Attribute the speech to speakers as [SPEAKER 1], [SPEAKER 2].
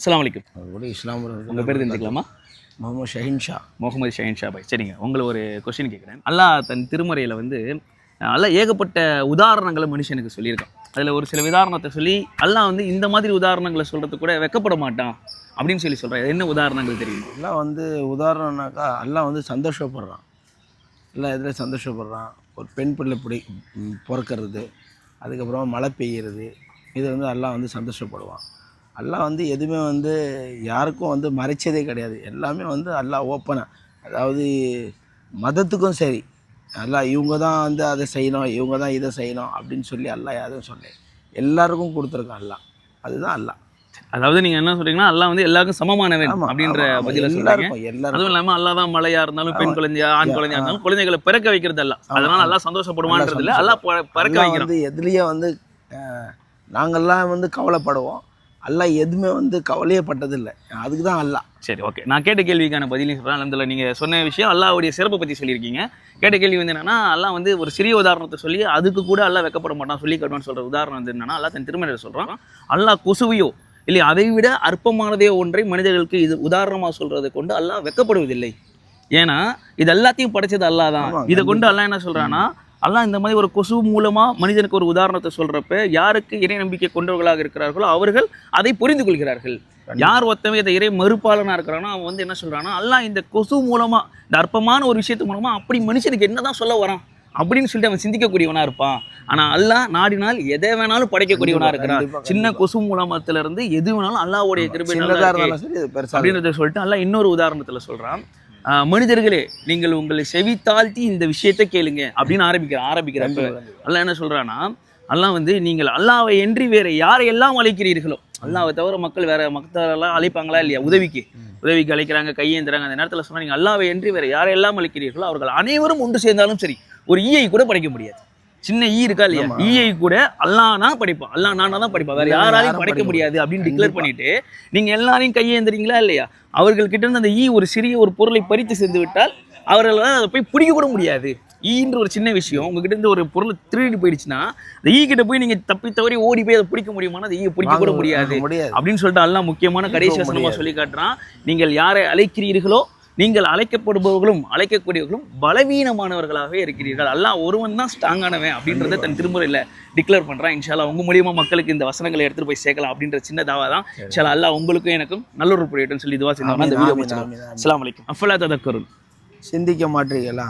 [SPEAKER 1] அஸ்ஸலாமு அலைக்கும்.
[SPEAKER 2] கூட இஸ்லாம்
[SPEAKER 1] உங்கள் பேர் தெரிஞ்சுக்கலாமா?
[SPEAKER 2] முகமது ஷஹீன் ஷா.
[SPEAKER 1] முகமது ஷஹீன் ஷா பாய் சரிங்க. உங்களை ஒரு கொஸ்டின் கேட்குறேன் அல்லாஹ் தன் திருமறையில் வந்து அல்லாஹ் ஏகப்பட்ட உதாரணங்களை மனுஷனுக்கு சொல்லியிருக்கான். அதில் ஒரு சில உதாரணத்தை சொல்லி அல்லாஹ் வந்து இந்த மாதிரி உதாரணங்களை சொல்கிறது கூட வெக்கப்பட மாட்டான் அப்படின்னு சொல்லி சொல்கிறேன் என்ன உதாரணங்கள் தெரியுமா?
[SPEAKER 2] எல்லாம் வந்து உதாரணம்னாக்கா எல்லாம் வந்து சந்தோஷப்படுறான். எல்லாம் எதில் சந்தோஷப்படுறான்? ஒரு பெண் பிள்ளை பிடி பிறக்கறது அதுக்கப்புறம் மழை பெய்யறது இது வந்து எல்லாம் வந்து சந்தோஷப்படுவான். எல்லாம் வந்து எதுவுமே வந்து யாருக்கும் வந்து மறைச்சதே கிடையாது. எல்லாமே வந்து எல்லாம் ஓப்பனாக அதாவது மதத்துக்கும் சரி. எல்லாம் இவங்க தான் வந்து அதை செய்யணும் இவங்க தான் இதை செய்யணும் அப்படின்னு சொல்லி எல்லாம் யாரும் சொல்ல எல்லாருக்கும் கொடுத்துருக்கான் எல்லாம் அதுதான் எல்லாம்
[SPEAKER 1] அதாவது நீங்கள் என்ன சொல்றீங்கன்னா அல்லாஹ் வந்து எல்லாருக்கும் சமமானவன் அப்படின்ற. பதில சொல்றீங்க. அதுவும் இல்லாமல் அல்லா தான் மழையா இருந்தாலும் பெண். குழந்தையா ஆண் குழந்தையா இருந்தாலும் குழந்தைகளை பிறக்க வைக்கிறது அல்ல அதனால. அல்லாஹ் சந்தோஷப்படுவான்றது இல்லை அல்லாஹ் ப- பிறக்க
[SPEAKER 2] அல்லாஹ் வந்து எதுலேயே வந்து அஹ், நாங்கெல்லாம் வந்து கவலைப்படுவோம். அல்லாஹ் எதுவுமே வந்து கவலையே பட்டதில்லை அதுக்கு தான் அல்லாஹ்.
[SPEAKER 1] சரி ஓகே நான் கேட்ட கேள்விக்கான பதிலையும் சொல்கிறேன் அதில் நீங்கள் சொன்ன விஷயம் அல்லாஹ்வுடைய சிறப்பை பற்றி சொல்லியிருக்கீங்க. கேட்ட கேள்வி வந்து என்னன்னா அல்லாஹ் வந்து ஒரு சிறிய உதாரணத்தை சொல்லி அதுக்கு கூட அல்லாஹ் வெக்கப்பட மாட்டான் சொல்லி காட்டுவான்னு சொல்கிற உதாரணம் வந்து என்னன்னா அல்லாஹ் தன் திருமணத்தை சொல்கிறான் அல்லாஹ் கொசுவையோ இல்லை அதை விட அற்பமானதே ஒன்றை மனிதர்களுக்கு இது உதாரணமாக சொல்றதை கொண்டு அல்லாஹ் வெக்கப்படுவதில்லை. ஏன்னா இது எல்லாத்தையும் படைச்சது அல்லாஹ் தான். இதை கொண்டு அல்லாஹ் என்ன சொல்றான்னா அல்லாஹ் இந்த மாதிரி ஒரு கொசு மூலமா மனிதனுக்கு ஒரு உதாரணத்தை சொல்றப்ப யாருக்கு இறை நம்பிக்கை கொண்டவர்களாக இருக்கிறார்களோ அவர்கள் அதை புரிந்து கொள்கிறார்கள். யார் ஒருத்தவன் இதை இறை மறுப்பாளனா இருக்கிறானோ அவன் வந்து என்ன சொல்றான்னா அல்லாஹ் இந்த கொசு மூலமா இந்த அற்பமான ஒரு விஷயத்து மூலமா அப்படி மனுஷனுக்கு என்னதான் சொல்ல வரான்? அப்படின்னு சொல்லிட்டு அவன் சிந்திக்கக்கூடியவனா இருப்பான். ஆனா அல்லாஹ் நாடினால் எதை வேணாலும் படைக்கக்கூடியவனா இருக்கிறான். சின்ன. கொசு மூலமத்துல இருந்து எது வேணாலும்
[SPEAKER 2] இது பெருசாக
[SPEAKER 1] அப்படின்றத சொல்லிட்டு அல்லாஹ் இன்னொரு உதாரணத்துல சொல்றான். ஆஹ் மனிதர்களே நீங்கள் உங்களை செவி தாழ்த்தி இந்த விஷயத்தை கேளுங்க அப்படின்னு ஆரம்பிக்கிற ஆரம்பிக்கிறப்ப அல்லாஹ் என்ன சொல்றான்னா அல்லாஹ் வந்து நீங்கள் அல்லாஹ்வை என்று வேற யாரையெல்லாம் அழைக்கிறீர்களோ அல்லாஹ்வை தவிர மக்கள் வேற மக்களெல்லாம் அழைப்பாங்களா இல்லையா? உதவிக்கு. உதவிக்கு அழைக்கிறாங்க கையேந்துறாங்க. அந்த நேரத்துல சொன்னா நீங்க அல்லாஹ்வை என்று வேற யாரையெல்லாம் அழைக்கிறீர்களோ அவர்கள் அனைவரும் ஒன்று சேர்ந்தாலும் சரி ஒரு ஈயை கூட படைக்க முடியாது. சின்ன ஈ இருக்கா இல்லையா. ஈயை கூட அல்லாஹ் தான் படிப்பான். அல்லாஹ் நானா தான் படிப்பான். வேற யாராலையும் படைக்க முடியாது அப்படின்னு டிக்ளேர். பண்ணிட்டு நீங்க எல்லாரையும் கையேந்துறீங்களா இல்லையா? அவர்கள் கிட்ட இருந்து அந்த ஈ ஒரு சிறிய ஒரு பொருளை பறித்து சென்று விட்டால் அவர்களால் அதை போய் பிடிக்க கூட முடியாது. ஈன்ற ஒரு சின்ன விஷயம். உங்ககிட்ட இருந்து ஒரு பொருள் திருடி போயிடுச்சுன்னா அந்த ஈ கிட்ட போய் நீங்க தப்பி தவறி ஓடி போய் அதை பிடிக்க முடியுமானா அந்த ஈயை பிடிக்க கூட முடியாது. அப்படின்னு சொல்லிட்டு அல்லாஹ் முக்கியமான கடைசி வசனமா. சொல்லி காட்டுறான். நீங்கள் யாரை அழைக்கிறீர்களோ நீங்கள் அழைக்கப்படுபவர்களும் அழைக்கக்கூடியவர்களும் பலவீனமானவர்களாகவே இருக்கிறீர்கள். அல்லாஹ் ஒருவன் தான் ஸ்ட்ராங்கானவன் அப்படின்றத தன் திருமுறையில் டிக்ளேர் பண்றான். இன்ஷால்லா உங்க மூலியமா மக்களுக்கு இந்த வசனங்களை எடுத்துட்டு போய் சேர்க்கலாம் அப்படின்ற சின்ன தாவா தான். இன்ஷால்லா அல்லாஹ் உங்களுக்கும் எனக்கும் நல்ல ஒரு புரியட்டும் சொல்லி இதுவா செஞ்சோம்னா
[SPEAKER 2] ஆமீன்,
[SPEAKER 1] வீடியோ முடிச்சிடலாம். அஸ்ஸலாமு அலைக்கும். அஃபலா ததக்கரும்
[SPEAKER 2] சிந்திக்க மாட்டீங்களா